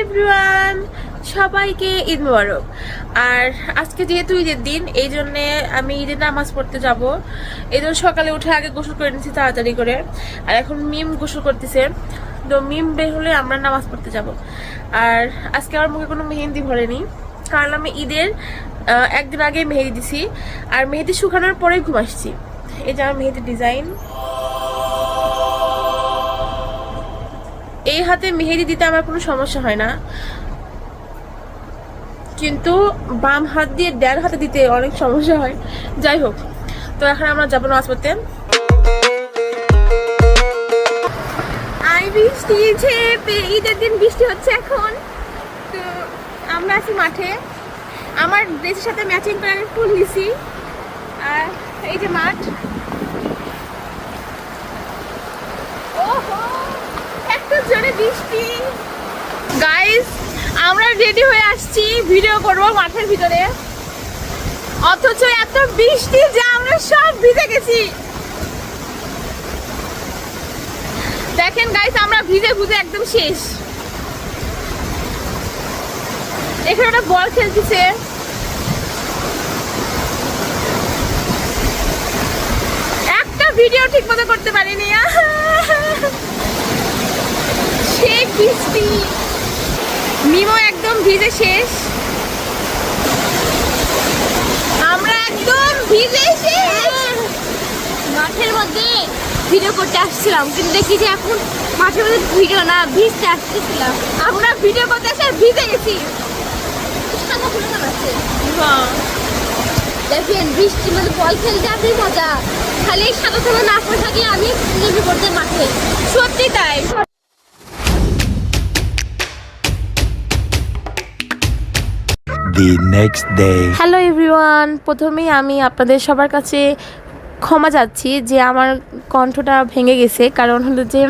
Everyone সবাইকে ঈদ মোবারক। আর আজকে যেহেতু ঈদের দিন, এই জন্যে আমি ঈদের নামাজ পড়তে যাব। এই জন্য সকালে উঠে আগে গোসল করে নিচ্ছি তাড়াতাড়ি করে। আর এখন মিম গোসল করতেছে। তো মিম বের হলে আমরা নামাজ পড়তে যাব। আর আজকে আমার মুখে কোনো মেহেন্দি ভরেনি, কারণ আমি ঈদের একদিন আগে মেহেদি দিছি। আর মেহেদি শুকানোর পরেই ঘুম আসছি। এই যে আমার মেহেদির ডিজাইন এই হাতে মেহেদি দিতে আমার কোনো সমস্যা হয় না। কিন্তু বাম হাত দিয়ে ড্যার হাতে দিতে অনেক সমস্যা হয়। যাই হোক, তো এখন আমরা যাব নামাজ পড়তে। বৃষ্টি ঝেপে, ঈদের দিন বৃষ্টি হচ্ছে এখন। তো আমরা আছি মাঠে। আমার ড্রেসের সাথে ম্যাচিং করে আমি ফুল নিছি। আর এই যে মাঠ ওহো এত বৃষ্টি। গাইস আমরা রেডি হয়ে আসছি ভিডিও করব মাঠের ভিতরে। অথচ এত বৃষ্টি যে আমরা সব ভিজে গেছি। দেখেন গাইস আমরা ভিজে ভিজে একদম শেষ। এখানে একটা বল খেলতেছে। একটা ভিডিও ঠিক মতো করতে পারিনি। বৃষ্টি মিমো একদম ভিজে শেষ। আমরা একদম ভিজে শেষ। মাঠের মধ্যে ভিডিও করতে আসছিলাম কিন্তু দেখি যে এখন মাঠের মধ্যে ভিডিও না ভিজতে আসতেছিলাম। আমরা ভিডিও করতে এসে ভিজে গেছি। ফুলে দেখেন বৃষ্টির মধ্যে বল খেলতে আপনি মজা। খালি সাদা সাদা না পড়ে থাকি আমি পড়তে মাঠে? সত্যি তাই। The next day. Hello everyone প্রথমেই আমি আপনাদের সবার কাছে ক্ষমা চাচ্ছি যে আমার কণ্ঠটা ভেঙে গেছে। কারণ হলো যে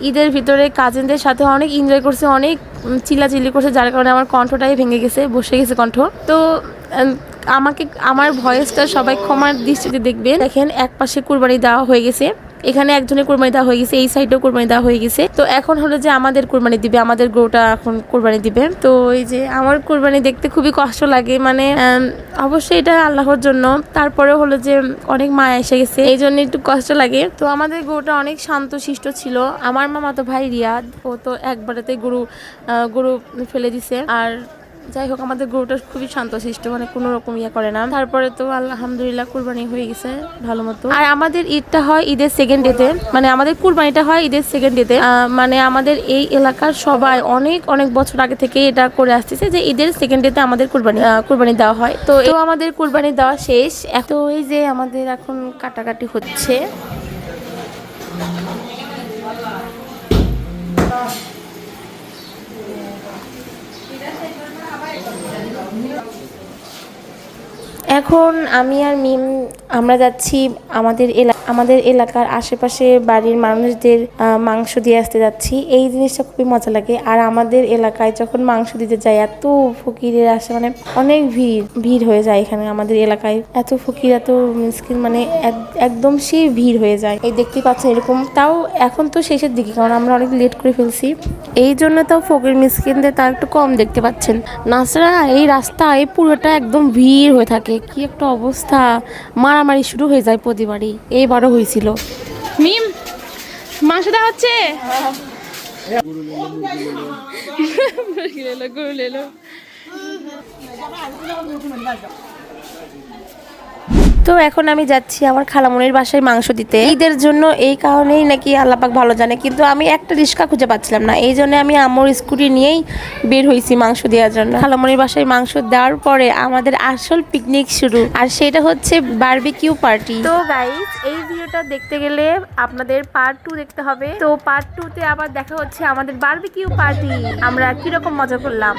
ঈদের ভিতরে কাজিনদের সাথে অনেক এনজয় করছে অনেক উম, চিল্লাচিল্লি করছে যার কারণে আমার কণ্ঠটাই ভেঙে গেছে বসে গেছে কণ্ঠ। তো আমাকে আমার ভয়েসটা সবাই ক্ষমার দৃষ্টিতে দেখবেন। দেখেন এক পাশে কুরবানি দেওয়া হয়ে গেছে। এখানে একজনের কোরবানি দেওয়া হয়ে গেছে, এই সাইডেও কোরবানি দেওয়া হয়ে গেছে। তো এখন হলো যে আমাদের কোরবানি দিবে, আমাদের গরুটা এখন কোরবানি দিবে। তো এই যে আমার কোরবানি দেখতে খুবই কষ্ট লাগে মানে অবশ্যই এটা আল্লাহর জন্য। তারপরে হলো যে অনেক মায়া এসে গেছে, এই জন্য একটু কষ্ট লাগে। তো আমাদের গরুটা অনেক শান্ত শিষ্ট ছিল। আমার মামা তো ভাই রিয়াদ, ও তো একবারেতে গরু গরু ফেলে দিছে। আর যাই হোক, আমাদের গরুটা খুবই শান্তশিষ্ট মানে কোনো রকম ইয়ে করে না। তারপরে তো আলহামদুলিল্লাহ কুরবানি হয়ে গেছে, ভালো মতো। আর আমাদের ঈদটা হয় ঈদের সেকেন্ড ডেতে মানে আমাদের কুরবানিটা হয় ঈদের সেকেন্ড ডেতে মানে আমাদের এই এলাকার সবাই অনেক অনেক বছর আগে থেকে এটা করে আসতেছে যে ঈদের সেকেন্ড ডেতে আমাদের কুরবানি কুরবানি দেওয়া হয়। তো তো আমাদের কুরবানি দেওয়া শেষ। তো এই যে আমাদের এখন কাটাকাটি হচ্ছে। এখন আমি আর মিম আমরা যাচ্ছি আমাদের এলাকা আমাদের এলাকার আশেপাশে বাড়ির মানুষদের মাংস দিয়ে আসতে যাচ্ছি। এই জিনিসটা খুবই মজা লাগে। আর আমাদের এলাকায় যখন মাংস দিতে যাই, এত ফকিরের আসে মানে অনেক ভিড় ভিড় হয়ে যায় এখানে আমাদের এলাকায়। এত ফকির, এত মিসকিন মানে এক- একদম সেই ভিড় হয়ে যায়। এই দেখতে পাচ্ছেন এরকম। তাও এখন তো শেষের দিকে, কারণ আমরা অনেক লেট করে ফেলছি। এই জন্য তাও ফকির, মিসকিনদের তাও একটু কম দেখতে পাচ্ছেন। নাচরা এই রাস্তায় পুরোটা একদম ভিড় হয়ে থাকে। কি একটা অবস্থা। মারামারি শুরু হয়ে যায় প্রতিবারই। এইবারও হয়েছিল। মিম মাংস দেওয়া হচ্ছে? গরু লেলো, গরু লেলো। তো এখন আমি যাচ্ছি আমার খালামনির বাসায় মাংস দিতে। ঈদের জন্য এই কারণেই নাকি আল্লাপাক ভালো জানে, কিন্তু আমি একটা রিক্সা খুঁজে পাচ্ছিলাম না। এই জন্য আমি আমার স্কুটি নিয়েই বের হয়েছি মাংস দেওয়ার জন্য। খালামনির বাসায় মাংস দেওয়ার পরে আমাদের আসল পিকনিক শুরু, আর সেটা হচ্ছে বারবিকিউ পার্টি তো গাইস এই ভিডিওটা দেখতে গেলে আপনাদের পার্ট টু দেখতে হবে। তো পার্ট টু তে আবার দেখা হচ্ছে আমাদের বারবিকিউ পার্টি আমরা কীরকম মজা করলাম?